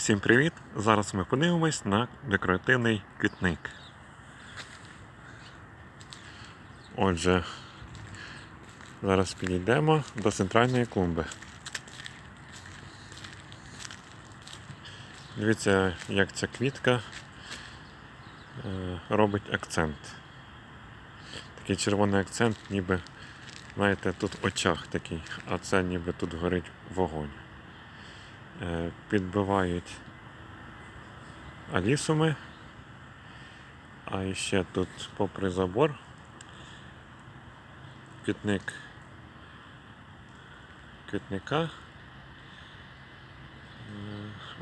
Всім привіт! Зараз ми подивимось на декоративний квітник. Отже, зараз підійдемо до центральної клумби. Дивіться, як ця квітка е, робить акцент. Такий червоний акцент, ніби, знаєте, тут очах такий, а це ніби тут горить вогонь. Е, Підбивають алісуми. А ще тут попри забор квітник квітника. Е,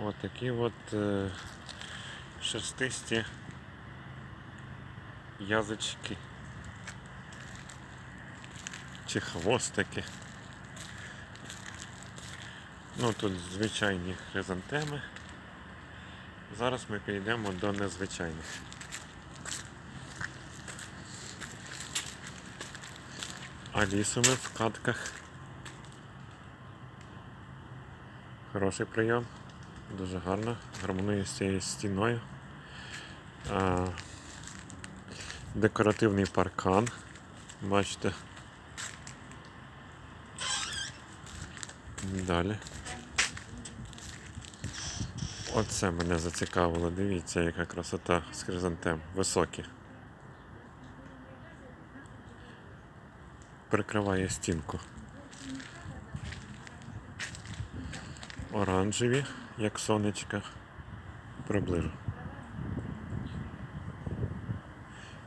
От такі от е, шерстисті язички чи хвостики. Ну тут звичайні хризантеми. Зараз ми перейдемо до незвичайних. Алісуми в катках. Хороший прийом. Дуже гарно. Гармонує з цією стіною. А, декоративний паркан. Бачите. Далі. Оце мене зацікавило. Дивіться, яка красота з хризантем. Високі. Прикриває стінку. Оранжеві, як сонечка. Приближу.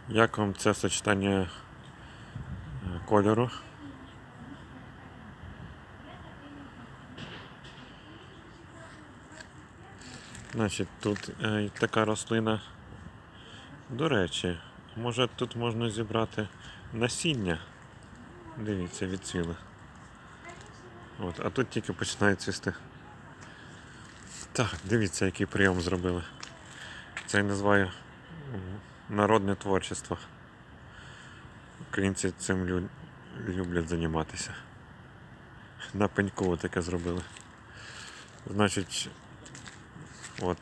Як вам це сочетання е, кольору? Значить, тут е, така рослина. До речі, може тут можна зібрати насіння. Дивіться, відцвіли. От, а тут тільки починає цвісти. Так, дивіться, який прийом зробили. Це я називаю народне творчество. Українці цим лю- люблять займатися. На пеньку таке зробили. Значить, От,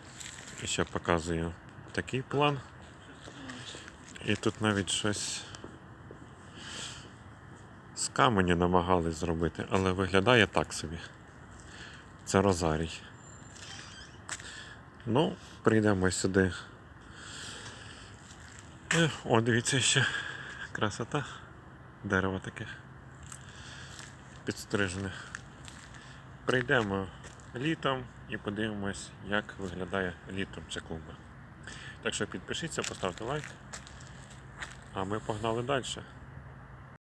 ще показую такий план. І тут навіть щось з каменю намагались зробити, але виглядає так собі. Це розарій. Ну, прийдемо сюди. Е, О, дивіться ще красота. Дерево таке підстрижене. Прийдемо літом і подивимось, як виглядає літом ця клумба. Так що підпишіться, поставте лайк. А ми погнали далі.